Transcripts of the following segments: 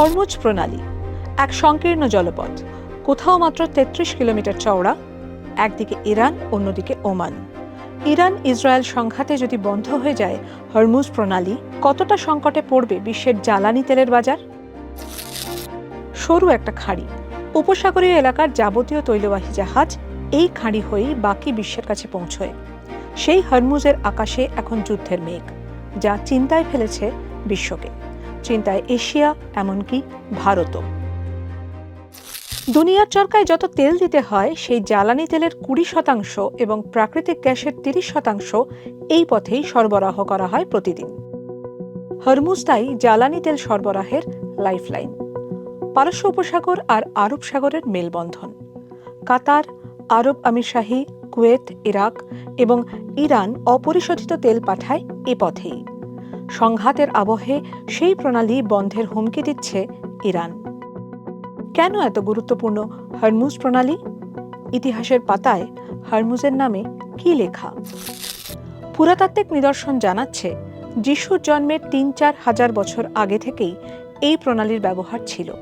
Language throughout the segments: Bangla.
হরমুজ প্রণালী, এক সংকীর্ণ জলপথ, কোথাও মাত্র তেত্রিশ কিলোমিটার চওড়া, একদিকে ইরান, অন্যদিকে ওমান। ইরান ইসরায়েল সংঘাতে যদি বন্ধ হয়ে যায়, হরমুজ প্রণালী কতটা সংকটে পড়বে বিশ্বের জ্বালানি তেলের বাজার? সরু একটা খাঁড়ি, উপসাগরীয় এলাকার যাবতীয় তৈলবাহী জাহাজ এই খাঁড়ি হয়েই বাকি বিশ্বের কাছে পৌঁছয়। সেই হরমুজের আকাশে এখন যুদ্ধের মেঘ, যা চিন্তায় ফেলেছে বিশ্বকে। চিন্তায় এশিয়া, এমনকি ভারতও। দুনিয়ার চরকায় যত তেল দিতে হয়, সেই জ্বালানি তেলের কুড়ি শতাংশ এবং প্রাকৃতিক গ্যাসের তিরিশ শতাংশ এই পথেই সরবরাহ করা হয় প্রতিদিন। হরমুজ তাই জ্বালানি তেল সরবরাহের লাইফলাইন। পারস্য উপসাগর আর আরব সাগরের মেলবন্ধন। কাতার, আরব আমিরশাহী, কুয়েত, ইরাক এবং ইরান অপরিশোধিত তেল পাঠায় এ পথেই। সংঘাতের আবহে সেই প্রণালী বন্ধের হুমকি দিচ্ছে ইরান। কেন এত গুরুত্বপূর্ণ হরমুজ প্রণালী? ইতিহাসের পাতায় হরমুজের নামে কি লেখা? পুরাতাত্ত্বিক নিদর্শন জানাচ্ছে যিশুর জন্মের তিন চার হাজার বছর আগে থেকেই এই প্রণালীর ব্যবহার ছিল।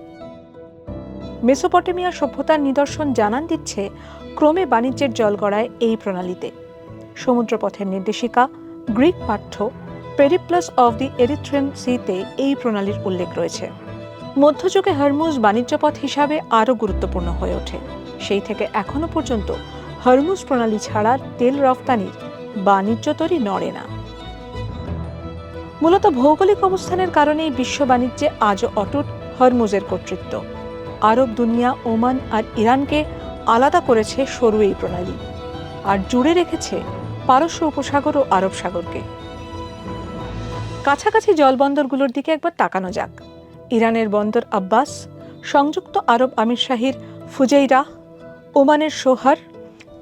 মেসোপটেমিয়া সভ্যতার নিদর্শন জানান দিচ্ছে, ক্রমে বাণিজ্যের জল গড়ায় এই প্রণালীতে। সমুদ্রপথের নির্দেশিকা, গ্রিক পাঠ্য পেরিপ্লাস অব দি এরিথ্রিয়ান সিতে এই প্রণালীর উল্লেখ রয়েছে। মধ্যযুগে হরমুজ বাণিজ্যপথ হিসাবে আরও গুরুত্বপূর্ণ হয়ে ওঠে। সেই থেকে এখনও পর্যন্ত হরমুজ প্রণালী ছাড়া তেল রফতানির বাণিজ্য তরি নড়ে না। মূলত ভৌগোলিক অবস্থানের কারণেই বিশ্ব বাণিজ্যে আজও অটুট হরমুজের কর্তৃত্ব। আরব দুনিয়া, ওমান আর ইরানকে আলাদা করেছে সরু এই প্রণালী। আর জুড়ে রেখেছে পারস্য উপসাগর ও আরব সাগরকে। কাছাকাছি জলবন্দরগুলোর দিকে একবার তাকানো যাক। ইরানের বন্দর আব্বাস, সংযুক্ত আরব আমির শাহির ফুজাইরা, ওমানের সোহার,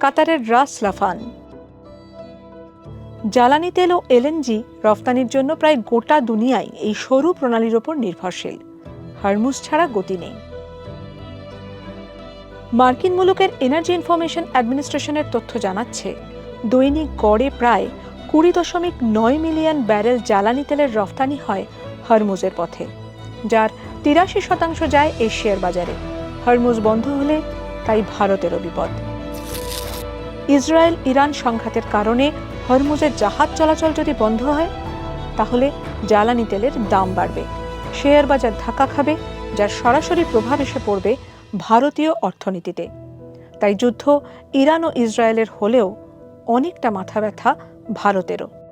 কাতারের রাস লাফান। জ্বালানি তেল ও এলএনজি রফতানির জন্য প্রায় গোটা দুনিয়ায় এই সরু প্রণালীর ওপর নির্ভরশীল। হরমুজ ছাড়া গতি নেই। মার্কিন মুলুকের এনার্জি ইনফরমেশন অ্যাডমিনিস্ট্রেশনের তথ্য জানাচ্ছে, দৈনিক গড়ে প্রায় কুড়ি দশমিক নয় মিলিয়ন ব্যারেল জ্বালানি তেলের রফতানি হয় হরমুজের পথে, যার তিরাশি শতাংশ যায় এশিয়ার বাজারে। হরমুজ বন্ধ হলে তাই ভারতেরও বিপদ। ইসরায়েল ইরান সংঘাতের কারণে হরমুজের জাহাজ চলাচল যদি বন্ধ হয়, তাহলে জ্বালানি তেলের দাম বাড়বে। শেয়ার বাজার ধাক্কা খাবে, যার সরাসরি প্রভাব এসে পড়বে ভারতীয় অর্থনীতিতে। তাই যুদ্ধ ইরান ও ইসরায়েলের হলেও অনেকটা মাথা ব্যথা ভারতেরও।